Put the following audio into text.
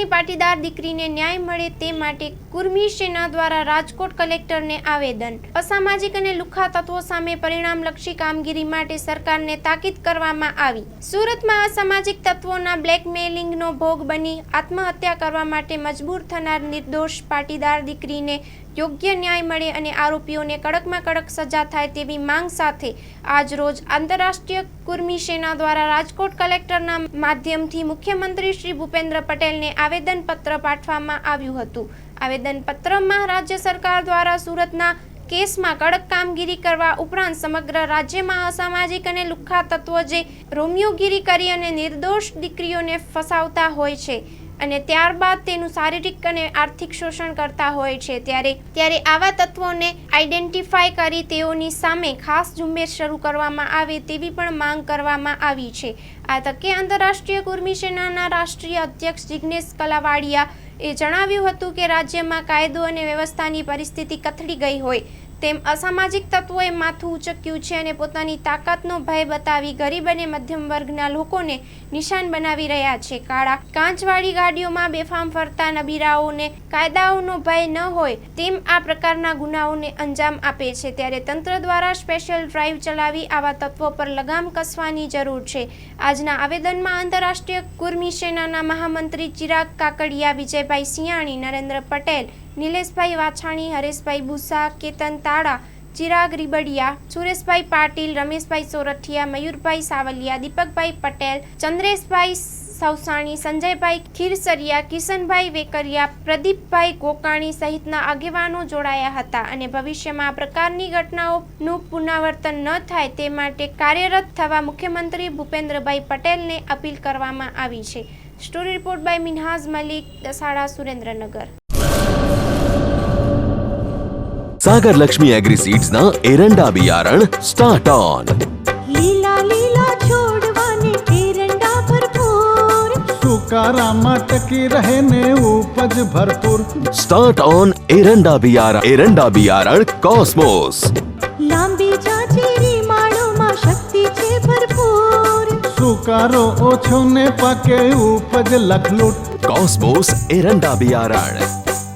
સુરતની પાટીદાર દીકરીને ન્યાય મળે તે માટે કુર્મી સેના દ્વારા રાજકોટ કલેક્ટરને આવેદન. અસામાજિક અને લુખા તત્વો સામે પરિણામલક્ષી કામગીરી માટે સરકારને તાકીદ કરવામાં આવી. સુરતમાં અસામાજિક તત્વોના બ્લેકમેલિંગનો ભોગ બની આત્મહત્યા કરવા માટે મજબૂર થનાર નિર્દોષ પાટીદાર દીકરીને યોગ્ય ન્યાય મળે અને આરોપીઓને કડકમાં કડક સજા થાય તેવી માંગ સાથે આજ રોજ આંતરરાષ્ટ્રીય કુર્મી સેના દ્વારા રાજકોટ કલેક્ટરના માધ્યમથી મુખ્યમંત્રી શ્રી ભૂપેન્દ્ર પટેલને આવેદનપત્ર પાઠવવામાં આવ્યું હતું. આવેદનપત્રમાં રાજ્ય સરકાર દ્વારા સુરતના કેસમાં કડક કામગીરી કરવા ઉપરાંત સમગ્ર રાજ્યમાં અસામાજિક અને લુખ્ખા તત્વો જે રોમિયોગીરી કરી અને નિર્દોષ દીકરીઓને ફસાવતા હોય છે. અને ત્યારબાદ તેનું શારીરિક અને આર્થિક શોષણ કરતા હોય છે. ત્યારે ત્યારે આવા તત્વોને આઈડેન્ટિફાય કરી તેઓની સામે ખાસ ઝુંબેશ શરૂ કરવામાં આવે તેવી પણ માંગ કરવામાં આવી છે. આ તકે આંતરરાષ્ટ્રીય કુર્મી સેનાના રાષ્ટ્રીય અધ્યક્ષ જિગ્નેશ કલાવાડિયા એ જણાવ્યું હતું કે રાજ્યમાં કાયદો અને વ્યવસ્થાની પરિસ્થિતિ કથળી ગઈ હોય તેમ અસામાજિક તત્વોએ માથું ઉચક્યું છે અને પોતાની તાકાતનો ભય બતાવી ગરીબ અને મધ્યમ વર્ગના લોકોને નિશાન બનાવી રહ્યા છે. કાળા કાંચવાળી ગાડીઓમાં બેફામ ફરતા નબીરાઓને કાયદાઓનો ભય ન હોય તેમ આ પ્રકારના ગુનાઓને અંજામ આપે છે. ત્યારે તંત્ર દ્વારા સ્પેશિયલ ડ્રાઈવ ચલાવી આવા તત્વો પર લગામ કસવાની જરૂર છે. આજના આવેદનમાં આંતરરાષ્ટ્રીય કુર્મી સેનાના મહામંત્રી ચિરાગ કાકડિયા વિજયભાઈ સિયાણી નરેન્દ્ર પટેલ, નિલેશભાઈ વાછાણી, હરેશભાઈ ભૂસા, કેતન તાળા ચિરાગ રીબડિયા, સુરેશભાઈ પાટીલ, રમેશભાઈ સોરઠિયા, મયુરભાઈ સાવલિયા, દીપકભાઈ પટેલ, ચંદ્રેશભાઈ સૌસાણી સંજયભાઈ ખીરસરિયા કિશનભાઈ વેકરિયા પ્રદીપભાઈ ગોકાણી સહિતના આગેવાનો જોડાયા હતા અને ભવિષ્યમાં આ પ્રકારની ઘટનાઓનું પુનરાવર્તન ન થાય તે માટે કાર્યરત થવા મુખ્યમંત્રી ભૂપેન્દ્રભાઈ પટેલને અપીલ કરવામાં આવી છે. Story report by Minhaz Malik Dasada Surendranagar. Sagar Lakshmi agri સીડ્સના એરંડા બિયારણ સ્ટાર્ટ ઓન. લીલા લીલા છોડ तुकारा टकी रहने उपज भरपूर। स्टार्ट ऑन एरंडा बियारा एरंडा बियारा कॉस्मोस लांबीच्या मा शक्ति शक्तीचे भरपूर। सुकारो ओछो ने पके उपज लखलूट। कॉस्मोस एरंडा बियारा